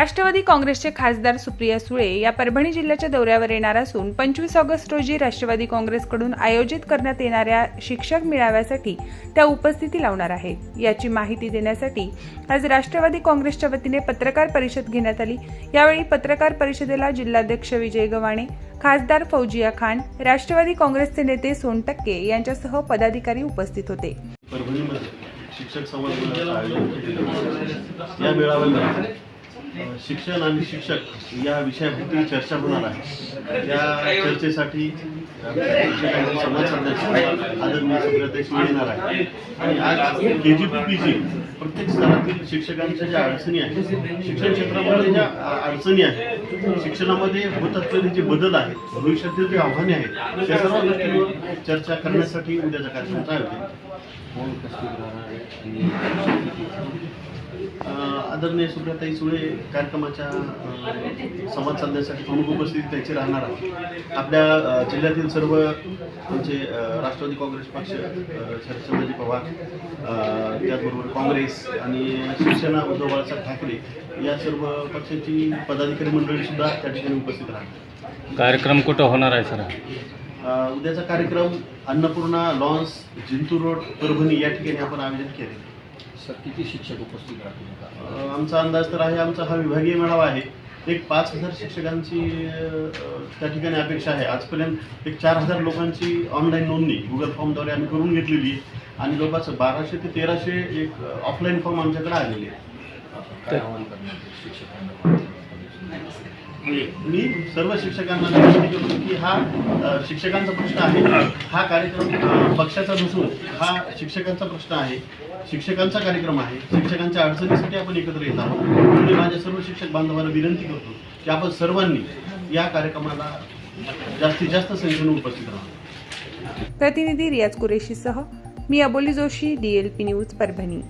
राष्ट्रवादी काँग्रेसचे खासदार सुप्रिया सुळे या परभणी जिल्ह्याच्या दौऱ्यावर येणार असून पंचवीस ऑगस्ट रोजी राष्ट्रवादी काँग्रेसकडून आयोजित करण्यात येणाऱ्या शिक्षक मेळाव्यासाठी त्या उपस्थिती लावणार आहेत. याची माहिती देण्यासाठी आज राष्ट्रवादी काँग्रेसच्या वतीने पत्रकार परिषद घेण्यात आली. यावेळी पत्रकार परिषदेला जिल्हाध्यक्ष विजय गव्हाणे खासदार फौजिया खान राष्ट्रवादी काँग्रेसचे नेते सोनटक्के यांच्यासह पदाधिकारी उपस्थित होते. शिक्षक संवाद या मेळाव्याला शिक्षण आणि शिक्षक या विषयाभोवती चर्चा होणार आहे या चर्चेसाठी संवाद साधण्यासाठी आदरणीय सुप्रियाताई सुळे येणार आहे आणि आज के जी पी पी जी प्रत्येक स्तरातील शिक्षकांच्या ज्या अडचणी आहेत शिक्षण क्षेत्रामध्ये ज्या अडचणी आहेत शिक्षणामध्ये होत असलेले जे बदल आहेत भविष्यातील जे आव्हाने आहेत त्या सर्व गोष्टींवर चर्चा करण्यासाठी उद्याचा केलं. अ, आदरणीय सुप्रियाताई सुळे कार्यक्रमाच्या संवाद साधण्यासाठी प्रमुख उपस्थिती त्याची राहणार आहे आपल्या जिल्ह्यातील सर्व आमचे अ, राष्ट्रवादी काँग्रेस पक्ष शरदचंद्रजी पवार त्याचबरोबर काँग्रेस आणि शिवसेना उद्धव बाळासाहेब ठाकरे या सर्व पक्षाची पदाधिकारी मंडळी सुद्धा त्या ठिकाणी उपस्थित राहणार. कार्यक्रम कुठं होणार आहे सर? उद्याचा कार्यक्रम अन्नपूर्णा लॉन्स जिंतूर रोड परभणी या ठिकाणी आपण आयोजन केले सर किती शिक्षक उपस्थित राहतील आमचा अंदाज तर आहे आमचा हा विभागीय मेळावा आहे. एक पाच हजार शिक्षकांची त्या ठिकाणी अपेक्षा आहे. आजपर्यंत एक चार हजार लोकांची ऑनलाईन नोंदणी गुगल फॉर्मद्वारे आम्ही करून घेतलेली आहे. आणि जवळपास बाराशे ते तेराशे एक ऑफलाईन फॉर्म आमच्याकडे आलेले आहे काय आवाहन करणार शिक्षकांना मी सर्व शिक्षकांना विनंती करतो की हा शिक्षकांचा प्रश्न आहे. हा कार्यक्रम पक्षाचा नसून हा शिक्षकांचा प्रश्न आहे. शिक्षकांचा कार्यक्रम आहे. शिक्षकांच्या अडचणीसाठी आपण एकत्र येत आहोत. मी माझ्या सर्व शिक्षक बांधवांना विनंती करतो की आपण सर्वांनी या कार्यक्रमाला जास्तीत जास्त संख्येने उपस्थित राहावं. प्रतिनिधी रियाज कुरेशीसह मी अबोली जोशी डीएलपी न्यूज परभणी.